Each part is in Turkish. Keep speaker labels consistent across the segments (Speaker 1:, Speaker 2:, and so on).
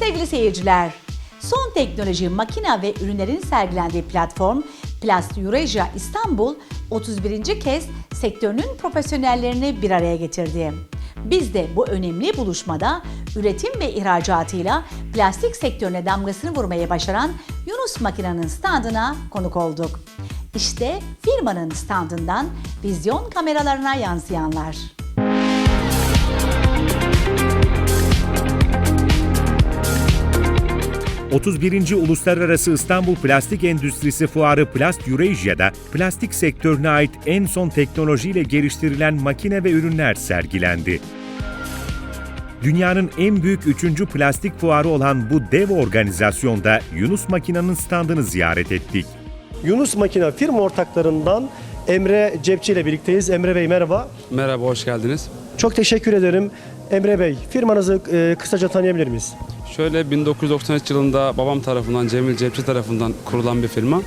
Speaker 1: Sevgili seyirciler, son teknoloji makina ve ürünlerin sergilendiği platform Plast Eurasia İstanbul 31. kez sektörünün profesyonellerini bir araya getirdi. Biz de bu önemli buluşmada üretim ve ihracatıyla plastik sektörüne damgasını vurmayı başaran Yunus Makina'nın standına konuk olduk. İşte firmanın standından vizyon kameralarına yansıyanlar.
Speaker 2: 31. Uluslararası İstanbul Plastik Endüstrisi Fuarı Plast Eurasia'da plastik sektörüne ait en son teknolojiyle geliştirilen makine ve ürünler sergilendi. Dünyanın en büyük üçüncü plastik fuarı olan bu dev organizasyonda Yunus Makina'nın standını ziyaret ettik.
Speaker 3: Yunus Makina firma ortaklarından Emre Cepçi ile birlikteyiz. Emre Bey merhaba.
Speaker 4: Merhaba, hoş geldiniz.
Speaker 3: Çok teşekkür ederim. Emre Bey, firmanızı e, kısaca tanıyabilir miyiz?
Speaker 4: Şöyle 1993 yılında babam tarafından, Cemil Cepçi tarafından kurulan bir firma.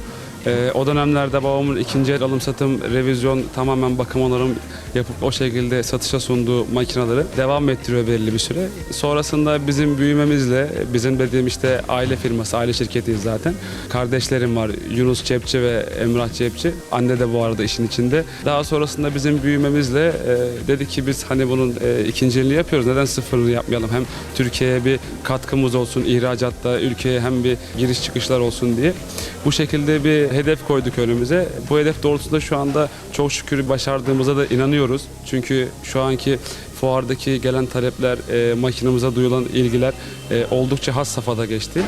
Speaker 4: Ee, o dönemlerde babamın ikinci el alım satım, revizyon, tamamen bakım onarım yapıp o şekilde satışa sunduğu makineleri devam ettiriyor belirli bir süre. Sonrasında bizim büyümemizle, bizim dediğim işte aile firması, aile şirketiyiz zaten. Kardeşlerim var, Yunus Cepçi ve Emrah Cepçi. Anne de bu arada işin içinde. Daha sonrasında bizim büyümemizle e, dedik ki biz hani bunun e, ikinciliğini yapıyoruz. Neden sıfırını yapmayalım? Hem Türkiye'ye bir katkımız olsun, ihracatta ülkeye hem bir giriş çıkışlar olsun diye. Bu şekilde bir hedef koyduk önümüze. Bu hedef doğrultusunda şu anda çok şükür başardığımıza da inanıyoruz. Çünkü şu anki fuardaki gelen talepler, e, makinamıza duyulan ilgiler e, oldukça has safhada geçti.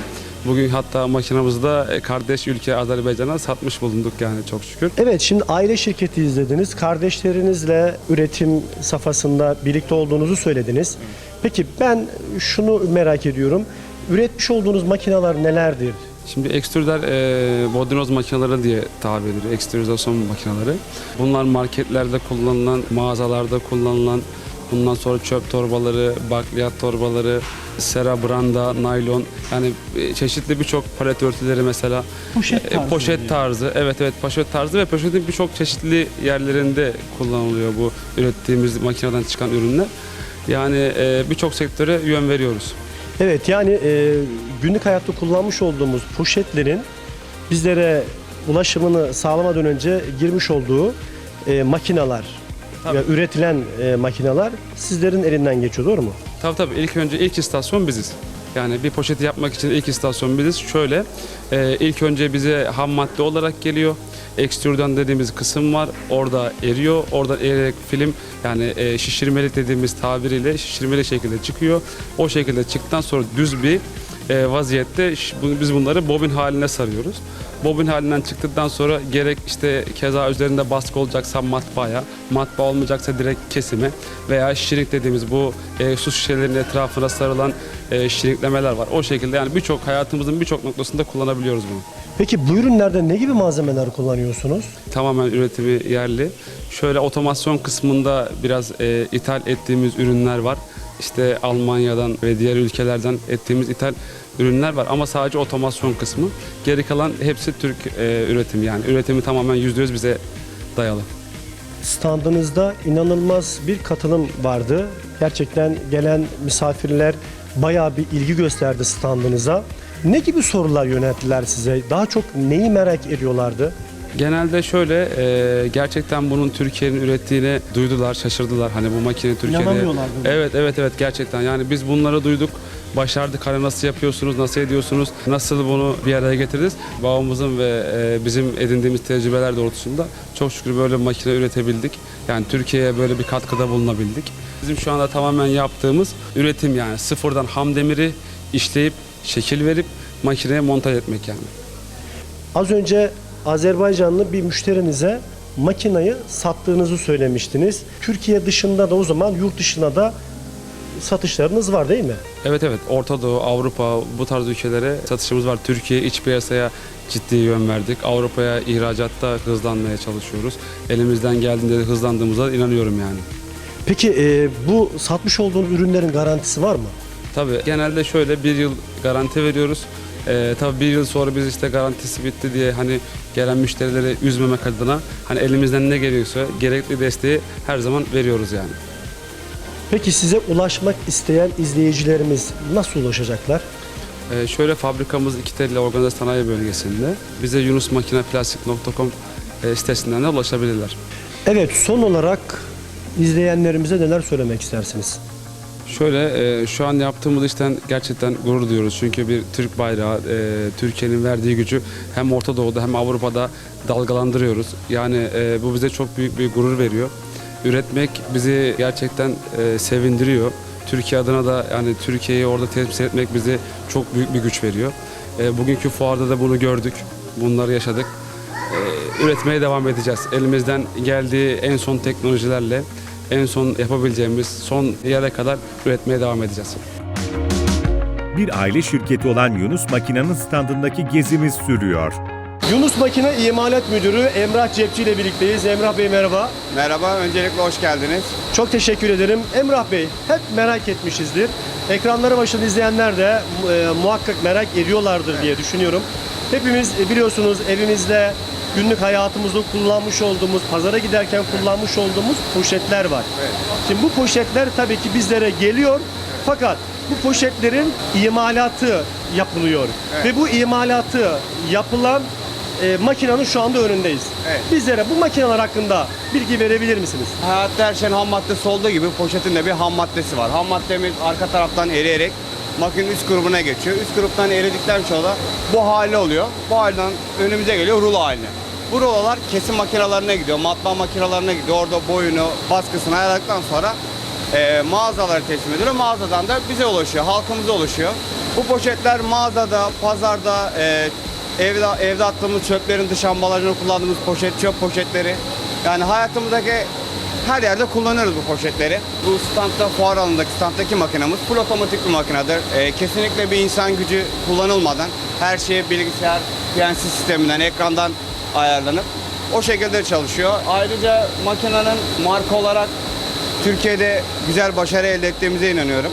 Speaker 4: Bugün hatta makinamızı da e, kardeş ülke Azerbaycan'a satmış bulunduk yani çok şükür.
Speaker 3: Evet, şimdi aile şirketi izlediniz. Kardeşlerinizle üretim safhasında birlikte olduğunuzu söylediniz. Peki ben şunu merak ediyorum. Üretmiş olduğunuz makineler nelerdir?
Speaker 4: Şimdi ekstrüder e, bodinoz makineleri diye tabir edilir. Ekstrüzasyon makineleri. Bunlar marketlerde kullanılan, mağazalarda kullanılan, bundan sonra çöp torbaları, bakliyat torbaları, sera, branda, naylon yani e, çeşitli birçok palet örtüleri mesela
Speaker 3: Poşet
Speaker 4: e,
Speaker 3: tarzı
Speaker 4: poşet tarzı evet evet poşet tarzı ve poşetin birçok çeşitli yerlerinde kullanılıyor bu ürettiğimiz makineden çıkan ürünler. Yani e, birçok sektöre yön veriyoruz.
Speaker 3: Evet, yani e, günlük hayatta kullanmış olduğumuz poşetlerin bizlere ulaşımını sağlamadan önce girmiş olduğu e, makineler,
Speaker 4: Tabii.
Speaker 3: ve üretilen e, makineler sizlerin elinden geçiyor, doğru mu?
Speaker 4: Tabii tabii ilk önce ilk istasyon biziz. Yani bir poşeti yapmak için ilk istasyon biziz. Şöyle e, ilk önce bize ham madde olarak geliyor. Ekstrüden dediğimiz kısım var. Orada eriyor. Oradan eriyerek film yani e, şişirmeli dediğimiz tabiriyle şişirmeli şekilde çıkıyor. O şekilde çıktıktan sonra düz bir vaziyette ş- bu- biz bunları bobin haline sarıyoruz. Bobin halinden çıktıktan sonra gerek işte keza üzerinde baskı olacaksa matbaaya, matbaa olmayacaksa direkt kesime veya şirik dediğimiz bu e, su şişelerinin etrafına sarılan e, şiriklemeler var. O şekilde yani birçok hayatımızın birçok noktasında kullanabiliyoruz bunu.
Speaker 3: Peki bu ürünlerde ne gibi malzemeler kullanıyorsunuz?
Speaker 4: Tamamen üretimi yerli. Şöyle otomasyon kısmında biraz e, ithal ettiğimiz ürünler var. İşte Almanya'dan ve diğer ülkelerden ettiğimiz ithal ürünler var ama sadece otomasyon kısmı. Geri kalan hepsi Türk e, üretimi yani. Üretimi tamamen %100 bize dayalı.
Speaker 3: Standınızda inanılmaz bir katılım vardı. Gerçekten gelen misafirler bayağı bir ilgi gösterdi standınıza. Ne gibi sorular yönelttiler size? Daha çok neyi merak ediyorlardı?
Speaker 4: Genelde şöyle e, gerçekten bunun Türkiye'nin ürettiğini duydular, şaşırdılar. Hani bu makine Türkiye'de.
Speaker 3: İnanamıyorlar?
Speaker 4: Evet evet evet gerçekten. Yani biz bunları duyduk. Başardık. Hani nasıl yapıyorsunuz, nasıl ediyorsunuz, nasıl bunu bir araya getirdiniz? Babamızın ve e, bizim edindiğimiz tecrübeler doğrultusunda çok şükür böyle bir makine üretebildik. Yani Türkiye'ye böyle bir katkıda bulunabildik. Bizim şu anda tamamen yaptığımız üretim yani sıfırdan ham demiri işleyip şekil verip makineye montaj etmek yani.
Speaker 3: Az önce Azerbaycanlı bir müşterinize makinayı sattığınızı söylemiştiniz. Türkiye dışında da o zaman yurt dışına da satışlarınız var değil mi?
Speaker 4: Evet evet Orta Doğu, Avrupa bu tarz ülkelere satışımız var. Türkiye iç piyasaya ciddi yön verdik. Avrupa'ya ihracatta hızlanmaya çalışıyoruz. Elimizden geldiğinde de hızlandığımıza inanıyorum yani.
Speaker 3: Peki e, bu satmış olduğunuz ürünlerin garantisi var mı?
Speaker 4: Tabii genelde şöyle bir yıl garanti veriyoruz. Ee, tabii bir yıl sonra biz işte garantisi bitti diye hani gelen müşterileri üzmemek adına hani elimizden ne geliyorsa gerekli desteği her zaman veriyoruz yani.
Speaker 3: Peki size ulaşmak isteyen izleyicilerimiz nasıl ulaşacaklar?
Speaker 4: Ee, şöyle fabrikamız iki telli organize sanayi bölgesinde. Bize yunusmakinaplastik.com e, sitesinden de ulaşabilirler.
Speaker 3: Evet son olarak izleyenlerimize neler söylemek istersiniz?
Speaker 4: Şöyle e, şu an yaptığımız işten gerçekten gurur duyuyoruz. Çünkü bir Türk bayrağı, e, Türkiye'nin verdiği gücü hem Orta Doğu'da hem Avrupa'da dalgalandırıyoruz. Yani e, bu bize çok büyük bir gurur veriyor. Üretmek bizi gerçekten e, sevindiriyor. Türkiye adına da yani Türkiye'yi orada temsil etmek bize çok büyük bir güç veriyor. E, bugünkü fuarda da bunu gördük. Bunları yaşadık. E, üretmeye devam edeceğiz. Elimizden geldiği en son teknolojilerle en son yapabileceğimiz son yere kadar üretmeye devam edeceğiz.
Speaker 2: Bir aile şirketi olan Yunus Makina'nın standındaki gezimiz sürüyor.
Speaker 3: Yunus Makine İmalat Müdürü Emrah Cepçi ile birlikteyiz. Emrah Bey merhaba.
Speaker 5: Merhaba, öncelikle hoş geldiniz.
Speaker 3: Çok teşekkür ederim. Emrah Bey hep merak etmişizdir. Ekranları başında izleyenler de e, muhakkak merak ediyorlardır diye düşünüyorum. Hepimiz e, biliyorsunuz evimizde günlük hayatımızda kullanmış olduğumuz, pazara giderken kullanmış olduğumuz poşetler var.
Speaker 5: Evet.
Speaker 3: Şimdi bu poşetler tabii ki bizlere geliyor. Fakat bu poşetlerin imalatı yapılıyor.
Speaker 5: Evet.
Speaker 3: Ve bu imalatı yapılan e, makinenin şu anda önündeyiz.
Speaker 5: Evet.
Speaker 3: Bizlere bu makineler hakkında bilgi verebilir misiniz?
Speaker 5: Hayatta her şeyin ham maddesi olduğu gibi poşetin de bir ham maddesi var. Ham maddemiz arka taraftan eriyerek makinenin üst grubuna geçiyor. Üst gruptan eridikten sonra bu hali oluyor. Bu halden önümüze geliyor rulo haline. Bu rulolar kesim makinelerine gidiyor, matbaa makinelerine gidiyor. Orada boyunu, baskısını ayarladıktan sonra e, mağazalara teslim ediliyor. Mağazadan da bize ulaşıyor, halkımıza ulaşıyor. Bu poşetler mağazada, pazarda, e, evde, evde attığımız çöplerin dış ambalajını kullandığımız poşet, çöp poşetleri. Yani hayatımızdaki her yerde kullanıyoruz bu poşetleri. Bu standta, fuar alanındaki standtaki makinamız full otomatik bir makinedir. Ee, kesinlikle bir insan gücü kullanılmadan her şey bilgisayar, PNC sisteminden, ekrandan ayarlanıp o şekilde çalışıyor. Ayrıca makinenin marka olarak Türkiye'de güzel başarı elde ettiğimize inanıyorum.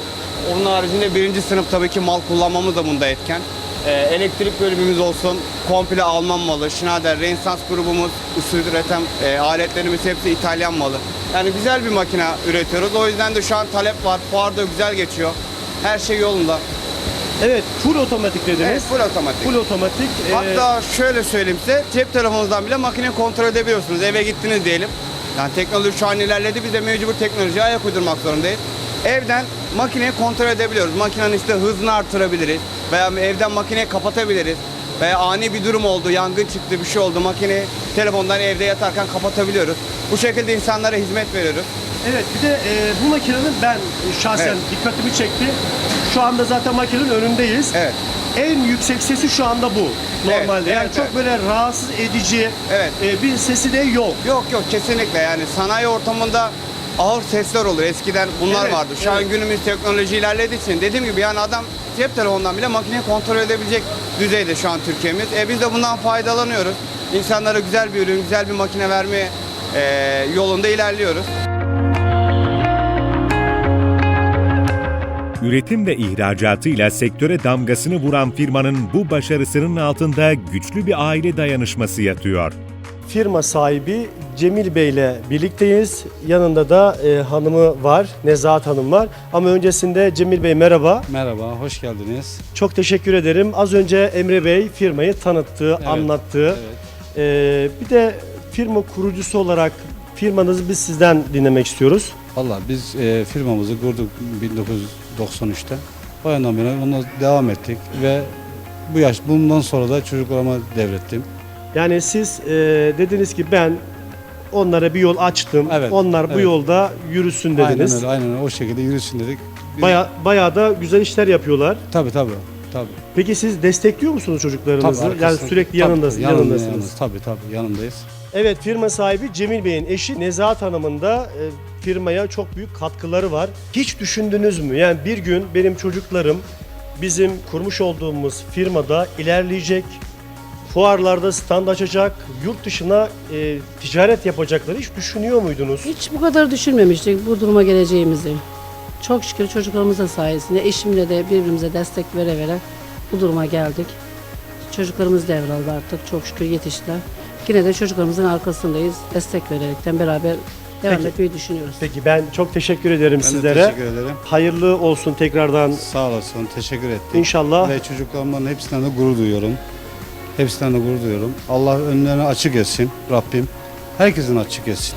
Speaker 5: Onun haricinde birinci sınıf tabii ki mal kullanmamız da bunda etken. Ee, elektrik bölümümüz olsun, komple Alman malı, Schneider, Renaissance grubumuz, ısı üreten e, aletlerimiz hepsi İtalyan malı. Yani güzel bir makine üretiyoruz. O yüzden de şu an talep var. Fuarda güzel geçiyor. Her şey yolunda.
Speaker 3: Evet, full otomatik dediniz.
Speaker 5: Evet, full otomatik.
Speaker 3: Full otomatik. Ee,
Speaker 5: Hatta şöyle söyleyeyim size, cep telefonunuzdan bile makineyi kontrol edebiliyorsunuz. Eve gittiniz diyelim. Yani teknoloji şu an ilerledi, biz de mecbur teknolojiye ayak uydurmak zorundayız. Evden makineyi kontrol edebiliyoruz. Makinenin işte hızını artırabiliriz. Veya evden makineyi kapatabiliriz. Veya ani bir durum oldu, yangın çıktı, bir şey oldu. Makineyi telefondan evde yatarken kapatabiliyoruz. Bu şekilde insanlara hizmet veriyoruz.
Speaker 3: evet, bir de e, bu makinenin ben şahsen
Speaker 5: Evet.
Speaker 3: dikkatimi çekti. Şu anda zaten makinenin önündeyiz.
Speaker 5: Evet.
Speaker 3: En yüksek sesi şu anda bu. Normalde.
Speaker 5: Evet,
Speaker 3: yani
Speaker 5: evet,
Speaker 3: çok
Speaker 5: evet.
Speaker 3: böyle rahatsız edici
Speaker 5: Evet.
Speaker 3: e, bir sesi de yok.
Speaker 5: Yok yok kesinlikle yani sanayi ortamında ağır sesler olur. Eskiden bunlar
Speaker 3: Evet,
Speaker 5: vardı. Şu an
Speaker 3: evet.
Speaker 5: günümüz teknoloji ilerlediği için dediğim gibi yani adam cep telefonundan bile makineyi kontrol edebilecek düzeyde şu an Türkiye'miz. E biz de bundan faydalanıyoruz. İnsanlara güzel bir ürün, güzel bir makine verme e, yolunda ilerliyoruz.
Speaker 2: Üretim ve ihracatıyla sektöre damgasını vuran firmanın bu başarısının altında güçlü bir aile dayanışması yatıyor.
Speaker 3: Firma sahibi Cemil Bey ile birlikteyiz. Yanında da e, hanımı var, Nezahat Hanım var. Ama öncesinde Cemil Bey merhaba.
Speaker 6: Merhaba, hoş geldiniz.
Speaker 3: Çok teşekkür ederim. Az önce Emre Bey firmayı tanıttı, anlattı.
Speaker 6: Evet.
Speaker 3: Ee, bir de firma kurucusu olarak firmanızı biz sizden dinlemek istiyoruz.
Speaker 6: Valla biz e, firmamızı kurduk 1993'te. O yandan beri ona devam ettik ve bu yaş bundan sonra da çocuklarıma devrettim.
Speaker 3: Yani siz e, dediniz ki ben onlara bir yol açtım.
Speaker 6: Evet,
Speaker 3: Onlar bu
Speaker 6: evet.
Speaker 3: yolda yürüsün dediniz.
Speaker 6: Aynen öyle, aynen öyle. O şekilde yürüsün dedik. Biz-
Speaker 3: Baya, bayağı da güzel işler yapıyorlar.
Speaker 6: Tabii tabii. Tabii.
Speaker 3: Peki siz destekliyor musunuz çocuklarınızı?
Speaker 6: tabii
Speaker 3: yani
Speaker 6: arkasında-
Speaker 3: sürekli
Speaker 6: tabii,
Speaker 3: yanındas-
Speaker 6: yanında-
Speaker 3: yanındasınız.
Speaker 6: yanındayız. Tabii tabii yanındayız.
Speaker 3: Evet firma sahibi Cemil Bey'in eşi Nezahat Hanım'ın da e, firmaya çok büyük katkıları var. Hiç düşündünüz mü? Yani bir gün benim çocuklarım bizim kurmuş olduğumuz firmada ilerleyecek, fuarlarda stand açacak, yurt dışına e, ticaret yapacakları hiç düşünüyor muydunuz?
Speaker 7: Hiç bu kadar düşünmemiştik bu duruma geleceğimizi. Çok şükür çocuklarımızın sayesinde eşimle de birbirimize destek vere vere bu duruma geldik. Çocuklarımız devraldı artık çok şükür yetiştiler. Yine de çocuklarımızın arkasındayız. Destek vererekten beraber devam
Speaker 3: Peki.
Speaker 7: etmeyi düşünüyoruz.
Speaker 3: Peki ben çok teşekkür ederim
Speaker 6: Ben
Speaker 3: sizlere.
Speaker 6: teşekkür ederim.
Speaker 3: Hayırlı olsun tekrardan.
Speaker 6: Sağ olasın, teşekkür ettik.
Speaker 3: İnşallah.
Speaker 6: Ve çocuklarımın hepsinden de gurur duyuyorum. Hepsinden de gurur duyuyorum. Allah önlerini açık etsin Rabbim. Herkesin açık etsin.